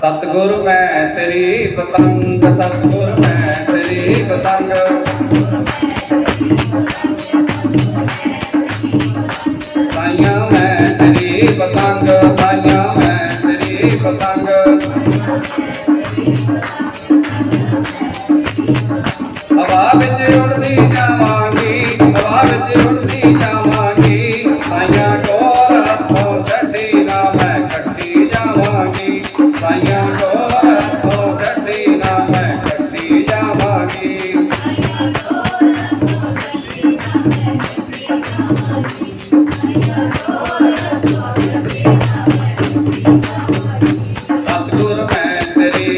ਸਤਗੁਰ ਮੈਂ ਤੇਰੀ ਪਤੰਗ, ਸਤਗੁਰ ਮੈਂ ਤੇਰੀ ਪਤੰਗ। ਸਾਈਆਂ ਮੈਂ ਤੇਰੀ ਪਤੰਗ, ਸਾਈਆਂ ਮੈਂ ਤੇਰੀ ਪਤੰਗ। ਹਵਾ ਵਿੱਚ ਉੜਦੀ ਜਾਵਾਂਗੀ, ਹਵਾ ਵਿੱਚ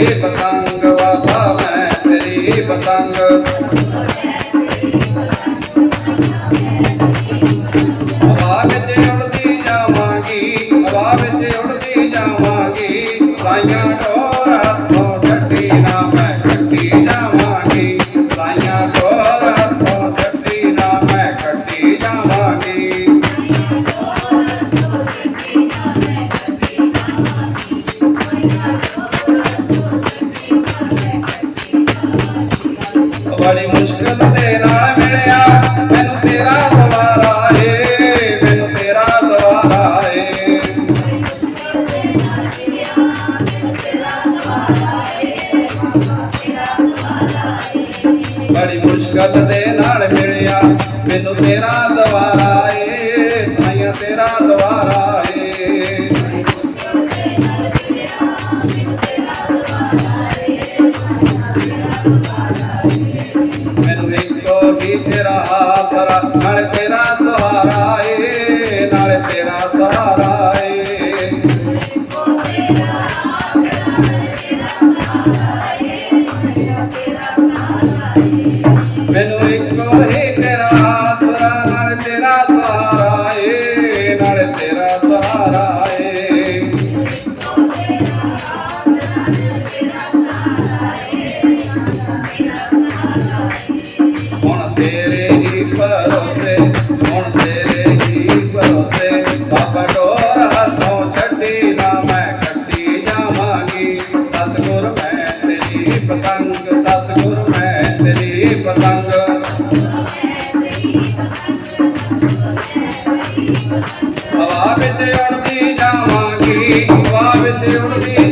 पतंग बाबा मैं तेरी पतंग। ਬੜੀ ਮੁਸ਼ਕਲ ਤੇ ਨਾਲ ਮਿਲਿਆ। ਮੈਨੂੰ ਤੇਰਾ ਸਵਾਰਾ ਏ, ਮੈਨੂੰ ਤੇਰਾ ਸਵਾਰਾ ਏ। ਬੜੀ ਮੁਸ਼ਕਲ ਦੇ ਨਾਲ ਮਿਲਿਆ। ਮੈਨੂੰ ਤੇਰਾ ਸਵਾਰਾ ਮੈਨੂੰ ਇੱਕੋ ਹੀ ਤੇਰਾ ਹਵਾ ਵਿੱਚ ਉੜਦੀ ਜਾਵਾਂਗੀ ਹਵਾ ਵਿੱਚ ਉੜਦੀ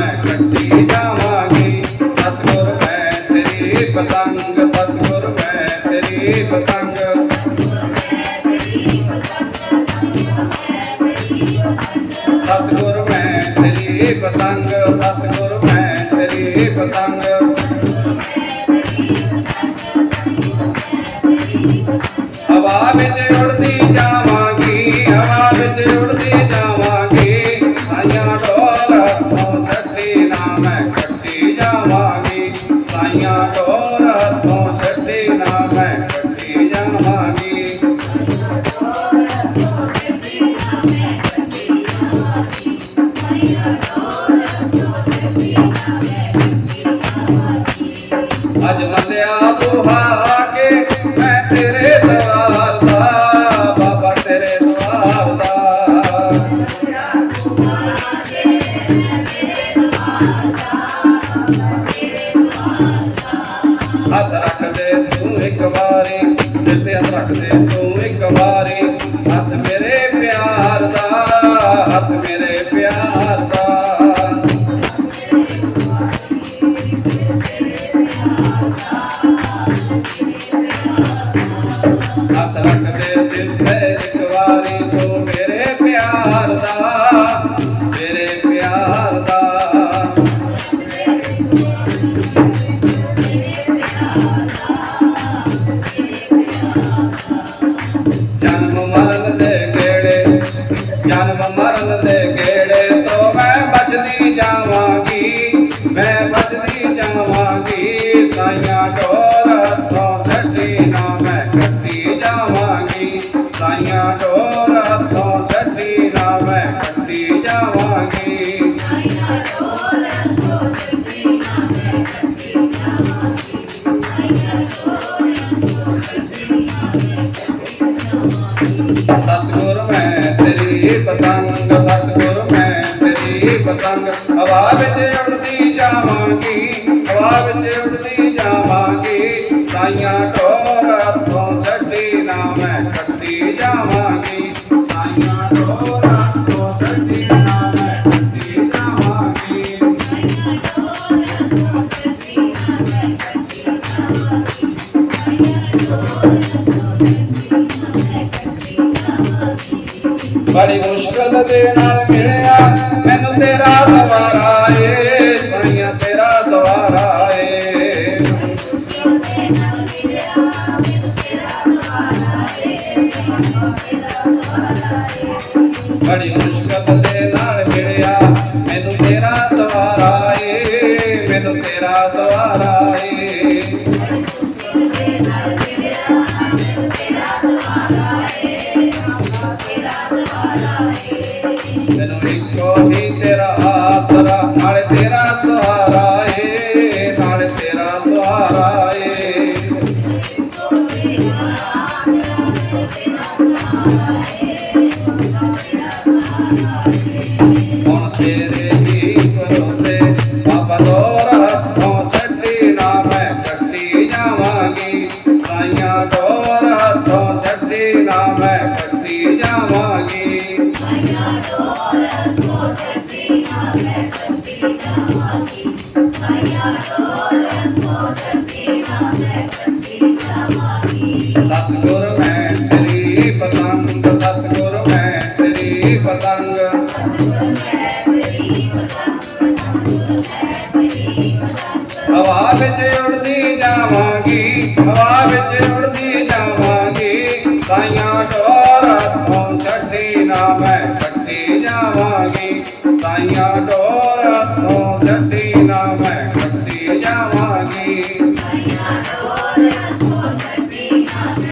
ਹੱਥ ਰੱਖਦੇ ਤੂੰ ਇੱਕ ਵਾਰੀ, ਸਿਰ ਤੇ ਹੱਥ ਰੱਖਦੇ ਤੂੰ ਇੱਕ ਵਾਰੀ। ਹੱਥ ਮੇਰੇ ਪਿਆਰ ਦਾ, ਹੱਥ ਮੇਰੇ ਪਿਆਰ ਦਾ। पतंग सतगुर में तेरी पतंग। हवा में ਦੇ ਨਾਲ ਮਿਲਿਆ ਮੈਨੂੰ ਤੇਰਾ ਦਵਾਰਾ जाई साइया डोर हथों जटी नाम कटी जावागी सतगुरु Sanya